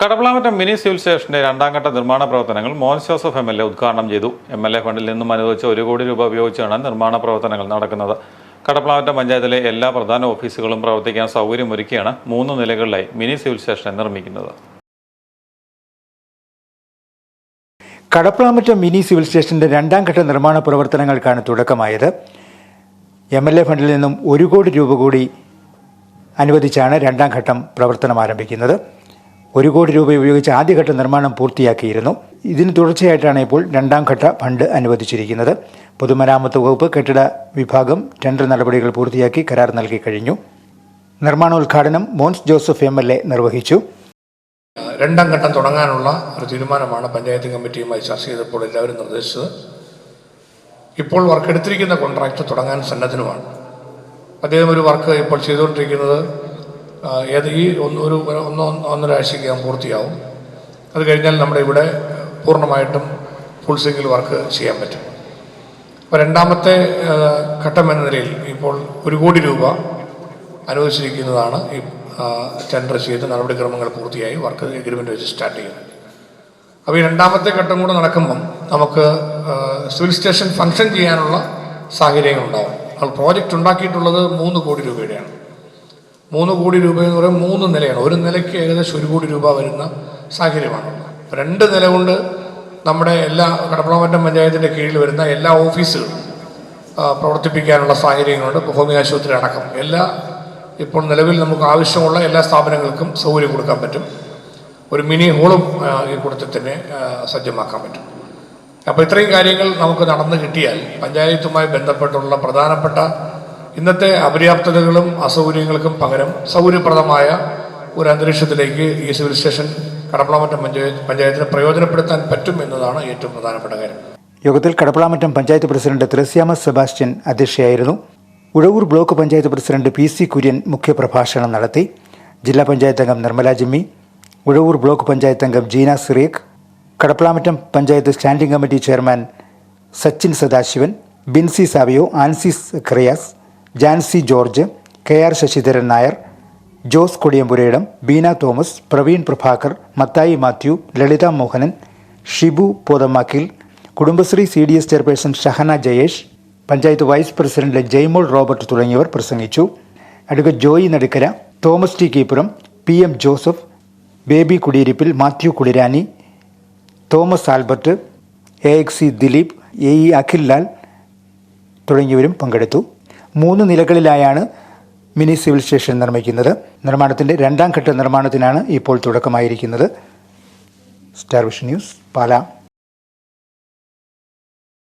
Kadapplamattam mini civil സ്റ്റേഷന്റെ രണ്ടാം ഘട്ട നിർമ്മാണ പ്രവർത്തനങ്ങൾ Mons Joseph M L A ഉദ്ഘാടനം ചെയ്തു. എം എൽ എ ഫണ്ടിൽ നിന്നും അനുവദിച്ച ഒരു കോടി രൂപ ഉപയോഗിച്ചാണ് നിർമ്മാണ പ്രവർത്തനങ്ങൾ നടക്കുന്നത്. കടപ്പളാമറ്റം പഞ്ചായത്തിലെ എല്ലാ പ്രധാന ഓഫീസുകളും പ്രവർത്തിക്കാൻ സൗകര്യമൊരുക്കിയാണ് മൂന്ന് നിലകളിലായി മിനി സിവിൽ സ്റ്റേഷൻ നിർമ്മിക്കുന്നത്. കടപ്പളാമറ്റം മിനി സിവിൽ സ്റ്റേഷന്റെ രണ്ടാം ഘട്ട നിർമ്മാണ പ്രവർത്തനങ്ങൾക്കാണ് തുടക്കമായത്. എം എൽ എ ഫണ്ടിൽ നിന്നും ഒരു കോടി രൂപ കൂടി അനുവദിച്ചാണ് രണ്ടാം ഘട്ടം പ്രവർത്തനം ആരംഭിക്കുന്നത്. ഒരു കോടി രൂപ ഉപയോഗിച്ച് ആദ്യഘട്ട നിർമ്മാണം പൂർത്തിയാക്കിയിരുന്നു. ഇതിന് തുടർച്ചയായിട്ടാണ് ഇപ്പോൾ രണ്ടാം ഘട്ട ഫണ്ട് അനുവദിച്ചിരിക്കുന്നത്. പൊതുമരാമത്ത് വകുപ്പ് കെട്ടിട വിഭാഗം ടെൻഡർ നടപടികൾ പൂർത്തിയാക്കി കരാർ നൽകി കഴിഞ്ഞു. നിർമ്മാണോദ്ഘാടനം Mons Joseph M L A നിർവഹിച്ചു. രണ്ടാം ഘട്ടം തുടങ്ങാനുള്ള ഒരു തീരുമാനമാണ് പഞ്ചായത്ത് കമ്മിറ്റിയുമായി ചർച്ച ചെയ്തപ്പോൾ എല്ലാവരും നിർദ്ദേശിച്ചത്. ഇപ്പോൾ വർക്ക് എടുത്തിരിക്കുന്ന കോൺട്രാക്ട് തുടങ്ങാൻ സന്നദ്ധനുമാണ്. അദ്ദേഹം ഒരു വർക്ക് ഇപ്പോൾ ചെയ്തുകൊണ്ടിരിക്കുന്നത് ഏത് ഈ ഒന്ന് ഒരു ഒന്നോ ഒന്നര ആഴ്ചയ്ക്കകം പൂർത്തിയാവും. അത് കഴിഞ്ഞാൽ നമ്മുടെ ഇവിടെ പൂർണമായിട്ടും ഫുൾ സിംഗിൾ വർക്ക് ചെയ്യാൻ പറ്റും. അപ്പോൾ രണ്ടാമത്തെ ഘട്ടം എന്ന നിലയിൽ ഇപ്പോൾ ഒരു കോടി രൂപ അനുവദിച്ചിരിക്കുന്നതാണ് ഈ ടെൻഡർ ചെയ്ത് നടപടിക്രമങ്ങൾ പൂർത്തിയായി വർക്ക് എഗ്രിമെന്റ് വെച്ച് സ്റ്റാർട്ട് ചെയ്യുന്നത്. അപ്പോൾ ഈ രണ്ടാമത്തെ ഘട്ടം കൂടെ നടക്കുമ്പം നമുക്ക് സിവിൽ സ്റ്റേഷൻ ഫംഗ്ഷൻ ചെയ്യാനുള്ള സാഹചര്യങ്ങൾ ഉണ്ടാവും. അപ്പോൾ പ്രോജക്റ്റ് ഉണ്ടാക്കിയിട്ടുള്ളത് മൂന്ന് കോടി രൂപയുടെയാണ്. മൂന്ന് കോടി രൂപ എന്ന് പറയുമ്പോൾ മൂന്ന് നിലയാണ്. ഒരു നിലയ്ക്ക് ഏകദേശം ഒരു കോടി രൂപ വരുന്ന സാഹചര്യമാണ്. രണ്ട് നില കൊണ്ട് നമ്മുടെ എല്ലാ കടപ്പളമറ്റം പഞ്ചായത്തിന്റെ കീഴിൽ വരുന്ന എല്ലാ ഓഫീസുകളും പ്രവർത്തിപ്പിക്കാനുള്ള സാഹചര്യങ്ങളുണ്ട്. ഹോമിയോ ആശുപത്രി അടക്കം. എല്ലാ ഇപ്പോൾ നിലവിൽ നമുക്ക് ആവശ്യമുള്ള എല്ലാ സ്ഥാപനങ്ങൾക്കും സൗകര്യം കൊടുക്കാൻ പറ്റും. ഒരു മിനി ഹോളും ഈ കൂട്ടത്തിൽ തന്നെ സജ്ജമാക്കാൻ പറ്റും. അപ്പോൾ ഇത്രയും കാര്യങ്ങൾ നമുക്ക് നടന്നു കിട്ടിയാൽ പഞ്ചായത്തുമായി ബന്ധപ്പെട്ടുള്ള പ്രധാനപ്പെട്ട ഇന്നത്തെ അപര്യാപ്തതകളും അസൗകര്യങ്ങൾക്കും പകരം സൗകര്യപ്രദമായ ഒരു അന്തരീക്ഷത്തിലേക്ക് ഈ സിവിൽ സ്റ്റേഷൻ കടപ്പളമറ്റം പഞ്ചായത്ത് പഞ്ചായത്തിന് പ്രയോജനപ്പെടുത്താൻ പറ്റും എന്നതാണ് ഏറ്റവും പ്രധാനപ്പെട്ട കാര്യം. യോഗത്തിൽ Kadaplamattom panchayat president Thresyamma Sebastian അധ്യക്ഷയായിരുന്നു. Uzhavoor block panchayat president P C Kurian മുഖ്യപ്രഭാഷണം നടത്തി. ജില്ലാ പഞ്ചായത്ത് അംഗം നിർമ്മല ജിമ്മി ഉഴവൂർ ബ്ലോക്ക് പഞ്ചായത്ത് അംഗം Jeena Sireekh Kadaplamattom panchayat standing committee chairman Sachin Sadasivan Binsy Savio Ancis Kriyas Jancy George K R Sasidharan Nair Jose Kodiyampurayidam Beena Thomas Praveen Prabhakar Mathai Mathew Lalitha Mohanan Shibu Pothamakkil Kudumbashree C D S chairperson Shahana Jayesh panchayat vice president Jaimol Robert തുടങ്ങിയവർ പ്രസംഗിച്ചു. അടുക്ക Joy Nadukkara Thomas T Keepuram P M Joseph Baby Kudiyirippil Mathew Kulirani Thomas Albert A X C Dileep A E Akhil Lal തുടങ്ങിയവരും പങ്കെടുത്തു. മൂന്ന് നിലകളിലായാണ് mini civil station നിർമ്മിക്കുന്നത്. നിർമ്മാണത്തിന്റെ രണ്ടാം ഘട്ട നിർമ്മാണത്തിനാണ് ഇപ്പോൾ തുടക്കമായിരിക്കുന്നത്. Star Vision News Pala.